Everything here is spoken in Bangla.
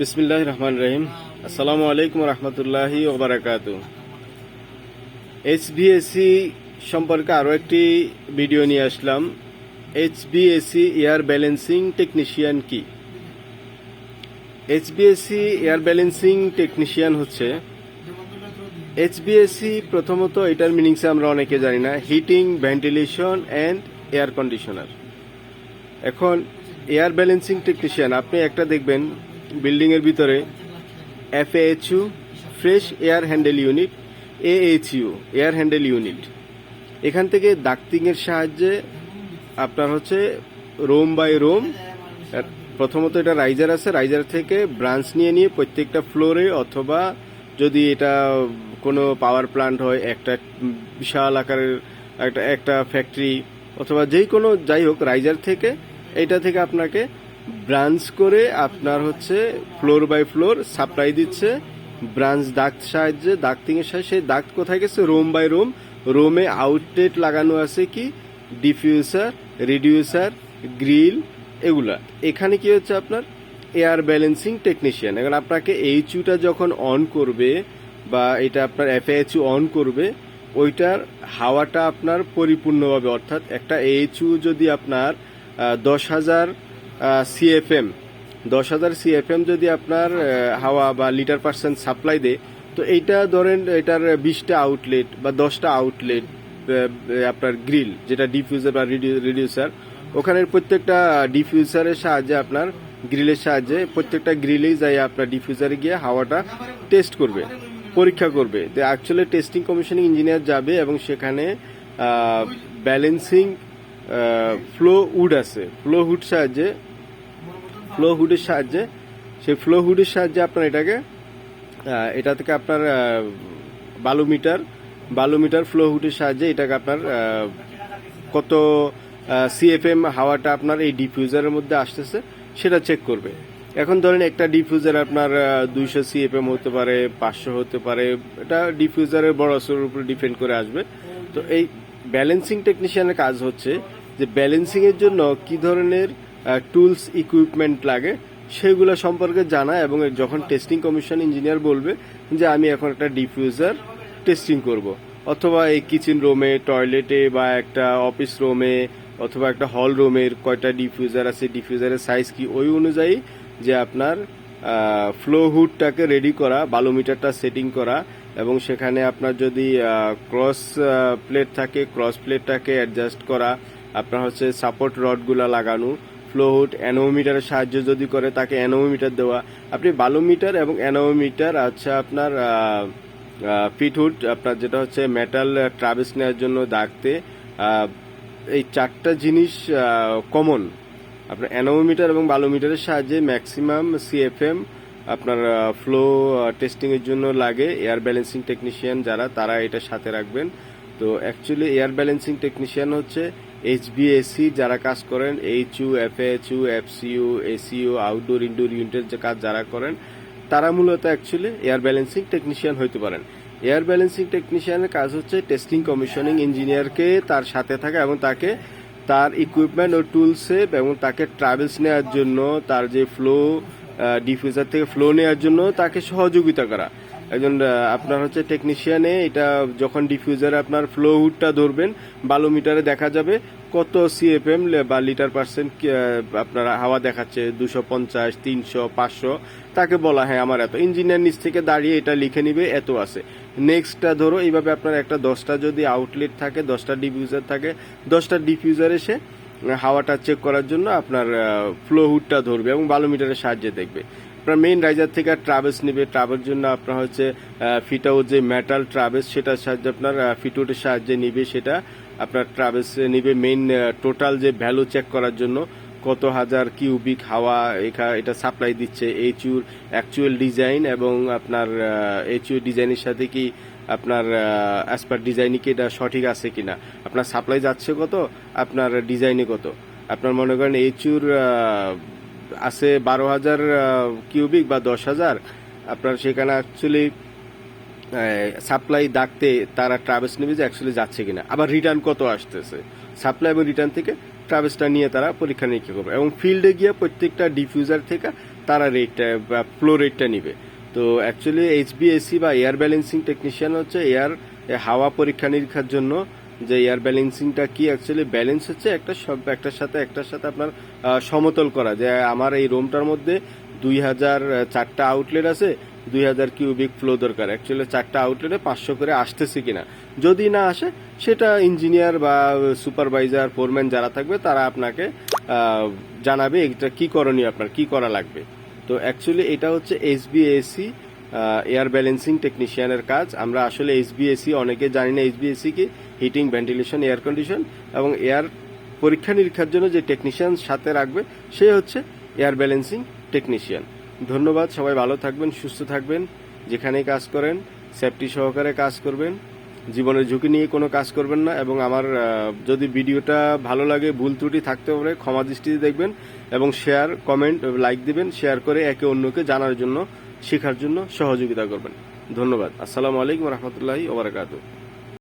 বিসমিল্লাহ রহমান রহিম আসসালামু আলাইকুম রহমতুল্লাহি ওবরাকাত এইচবিএসসি সম্পর্কে আরও একটি ভিডিও নিয়ে আসলাম। এইচবিএসসি এয়ার ব্যালেন্সিং টেকনিশিয়ান কি? এইচবিএসসি এয়ার ব্যালেন্সিং টেকনিশিয়ান হচ্ছে, এইচবিএসসি প্রথমত এটার মিনিংসে আমরা অনেকে জানি না, heating, ventilation and air conditioner. এখন এয়ার ব্যালেন্সিং টেকনিশিয়ান, আপনি একটা দেখবেন বিল্ডিং এর ভিতরে FAHU fresh air handle unit, AHU, air handle unit. এখান থেকে ডাক্তিং এর সাহায্যে আপনার হচ্ছে রোম বাই রোম প্রথমত এটা রাইজার আছে, রাইজার থেকে ব্রাঞ্চ নিয়ে নিয়ে প্রত্যেকটা ফ্লোরে অথবা যদি এটা কোনো পাওয়ার প্লান্ট হয়, একটা বিশাল আকারের একটা একটা ফ্যাক্টরি অথবা যেই কোনো যাই হোক, রাইজার থেকে, এটা থেকে আপনাকে ব্রাঞ্চ করে আপনার হচ্ছে ফ্লোর বাই ফ্লোর সাপ্লাই দিচ্ছে, ব্রাঞ্চ ডাক্ট সাহায্যে এর সাহায্যে, সেই ডাক্ট কোথায় গেছে? Room by room. রোমে আউটলেট লাগানো আছে কি? ডিফিউসার রিডিউসার গ্রিল এগুলা। এখানে কি হচ্ছে আপনার? Air balancing technician. এখন আপনাকে এইচইউটা যখন অন করবে বা এটা আপনার এফএইচইউ অন করবে, ওইটার হাওয়াটা আপনার পরিপূর্ণভাবে, অর্থাৎ একটা এইচইউ যদি আপনার দশ হাজার সিএফএম দশ হাজার সিএফএম যদি আপনার হাওয়া বা লিটার পার্সেন্ট সাপ্লাই দেয়, তো এইটা ধরেন এটার বিশটা আউটলেট বা দশটা আউটলেট আপনার গ্রিল যেটা ডিফিউজার বা রিডিউসার ওখানের প্রত্যেকটা ডিফিউজারের সাহায্যে আপনার গ্রিলের সাহায্যে প্রত্যেকটা গ্রিলেই যাই আপনার ডিফিউজারে গিয়ে হাওয়াটা টেস্ট করবে, পরীক্ষা করবে। অ্যাকচুয়ালি টেস্টিং কমিশনিং ইঞ্জিনিয়ার যাবে এবং সেখানে ব্যালেন্সিং ফ্লো উড আছে। ফ্লো হুড সাহায্যে ফ্লো হুডের সাহায্যে সেই ফ্লো হুডের সাহায্যে আপনার এটাকে এটা থেকে আপনার আহ, বালুমিটার বালুমিটার ফ্লো হুডের সাহায্যে এটাকে আপনার কত সিএফএম হাওয়াটা আপনার এই ডিফিউজারের মধ্যে আসতেছে সেটা চেক করবে। এখন ধরেন একটা ডিফিউজার আপনার দুইশো সিএফএম হতে পারে পাঁচশো হতে পারে এটা ডিফিউজারের বড় আসরের উপরে ডিপেন্ড করে আসবে। তো এই ব্যালেন্সিং টেকনিশিয়ানের কাজ হচ্ছে যে ব্যালেন্সিংয়ের জন্য কি ধরনের টুলস ইকুইপমেন্ট লাগে, সেগুলো সম্পর্কে জানা এবং যখন টেস্টিং কমিশন ইঞ্জিনিয়ার বলবে যে আমি এখন একটা ডিফিউজার টেস্টিং করব, অথবা এই কিচেন রুমে টয়লেটে বা একটা অফিস রুমে অথবা একটা হল রুমের কয়টা ডিফিউজার আছে ডিফিউজারের সাইজ কি, ওই অনুযায়ী যে আপনার ফ্লো হুডটাকে রেডি করা, বালোমিটারটা সেটিং করা এবং সেখানে আপনার যদি ক্রস প্লেট থাকে ক্রস প্লেটটাকে অ্যাডজাস্ট করা, আপনার হচ্ছে সাপোর্ট রডগুলা লাগানো ফ্লো হুড অ্যানোমিটারের সাহায্য যদি করে, তাকে অ্যানোমিটার দেওয়া। আপনি বালোমিটার এবং অ্যানোমিটার আচ্ছা আপনার ফিটহুড আপনার যেটা হচ্ছে মেটাল ট্রাভেস নেওয়ার জন্য দাগতে এই চারটা জিনিস কমন আপনার অ্যানোমিটার এবং বালোমিটারের সাহায্যে ম্যাক্সিমাম সিএফএম আপনার ফ্লো টেস্টিং এর জন্য লাগে। এয়ার ব্যালেন্সিং টেকনিশিয়ান যারা, তারা এটা সাথে রাখবেন। তো অ্যাকচুয়ালি এয়ার ব্যালেন্সিং টেকনিশিয়ান হচ্ছে এইচবিএসসি যারা কাজ করেন HU FHU FCU ACU outdoor indoor ইউনিটের যে কাজ যারা করেন, তারা মূলত অ্যাকচুয়ালি এয়ার ব্যালেন্সিং টেকনিশিয়ান হইতে পারেন। এয়ার ব্যালেন্সিং টেকনিশিয়ানের কাজ হচ্ছে টেস্টিং কমিশনিং ইঞ্জিনিয়ারকে তার সাথে থাকা এবং তাকে তার ইকুইপমেন্ট ও টুলসে এবং তাকে ট্রাভেলস নেওয়ার জন্য, তার যে ফ্লো ডিফিউজার থেকে ফ্লো নেওয়ার জন্য তাকে সহযোগিতা করা। একজন আপনার হচ্ছে টেকনিশিয়ানে এটা যখন ডিফিউজারে আপনার ফ্লো হুডটা ধরবেন বালোমিটারে দেখা যাবে কত সিএফএম বা লিটার পার্সেন্ট আপনার হাওয়া দেখাচ্ছে, দুশো পঞ্চাশ, তিনশো, পাঁচশো। তাকে বলা হ্যাঁ আমার এত। ইঞ্জিনিয়ার নিচ থেকে দাঁড়িয়ে এটা লিখে নিবে, এত আছে। নেক্সটটা ধরো, এইভাবে আপনার একটা দশটা যদি আউটলেট থাকে, দশটা ডিফিউজার থাকে, দশটা ডিফিউজার এসে হাওয়াটা চেক করার জন্য আপনার ফ্লো হুডটা ধরবে এবং বালোমিটারের সাহায্যে দেখবে। আপনার মেইন রাইজার থেকে ট্রাভেলস নেবে। ট্রাভেল জন্য আপনার হচ্ছে ফিটাউট যে মেটাল ট্রাভেলস সেটার সাহায্যে আপনার ফিটউটের সাহায্যে নিবে সেটা। আপনার ট্রাভেলস নিবে মেইন টোটাল যে ভ্যালু চেক করার জন্য, কত হাজার কিউবিক হাওয়া এটা সাপ্লাই দিচ্ছে এইচইউর অ্যাকচুয়াল ডিজাইন এবং আপনার এইচইউ ডিজাইনের সাথে কি আপনার অ্যাজ পার ডিজাইনে কি এটা সঠিক আছে কিনা। আপনার সাপ্লাই যাচ্ছে কত, আপনার ডিজাইনে কত। আপনার মনে করেন এইচইউর আছে বারো হাজার কিউবিক বা দশ হাজার। আপনার সেখানে অ্যাকচুয়ালি সাপ্লাই ডাকতে তারা ট্রাভেলস নেবে যে অ্যাকচুয়ালি যাচ্ছে কিনা। আবার রিটার্ন কত আসতেছে? সাপ্লাই এবং রিটার্ন থেকে ট্রাভেলসটা নিয়ে তারা পরীক্ষা নিরীক্ষা করবে। এবং ফিল্ডে গিয়ে প্রত্যেকটা ডিফিউজার থেকে তারা রেটটা বা ফ্লো রেটটা নিবে। তো অ্যাকচুয়ালি এইচবিএসসি বা এয়ার ব্যালেন্সিং টেকনিশিয়ান হচ্ছে এয়ার হাওয়া পরীক্ষা নিরীক্ষার জন্য যে এয়ার ব্যালেন্সিংটা কি অ্যাকচুয়ালি ব্যালেন্স হচ্ছে? একটা সব, একটার সাথে একটার সাথে আপনার সমতল করা। যে আমার এই রুমটার মধ্যে দুই হাজার চারটা আউটলেট আছে, দুই হাজার কিউবিক ফ্লো দরকার। অ্যাকচুয়ালি চারটা আউটলেটে পাঁচশো করে আসতেছে কিনা। যদি না আসে, সেটা ইঞ্জিনিয়ার বা সুপারভাইজার ফোরম্যান যারা থাকবে, তারা আপনাকে জানাবে এটা কি করণীয় আপনার, কি করা লাগবে। তো অ্যাকচুয়ালি এটা হচ্ছে এসবিএসসি এয়ার ব্যালেন্সিং টেকনিশিয়ানের কাজ। আমরা আসলে এসবিএসসি অনেকে জানি না এসবিএসসি কি হিটিং ভেন্টিলেশন এয়ার কন্ডিশন এবং এয়ার পরীক্ষা নিরীক্ষার জন্য যে টেকনিশিয়ান সাথে রাখবে, সে হচ্ছে এয়ার ব্যালেন্সিং টেকনিশিয়ান ধন্যবাদ, সবাই ভালো থাকবেন, সুস্থ থাকবেন, যেখানেই কাজ করেন সেফটি সহকারে কাজ করবেন, জীবনের ঝুঁকি নিয়ে কোনো কাজ করবেন না এবং আমার যদি ভিডিওটা ভালো লাগে, ভুল ত্রুটি থাকতে পারে, ক্ষমা দৃষ্টিতে দেখবেন এবং শেয়ার কমেন্ট লাইক দিবেন শেয়ার করে একে অন্যকে জানার জন্য শেখার জন্য সহযোগিতা করবেন। ধন্যবাদ। আসসালামু আলাইকুম রহমতুল্লাহি ওবরাকাতু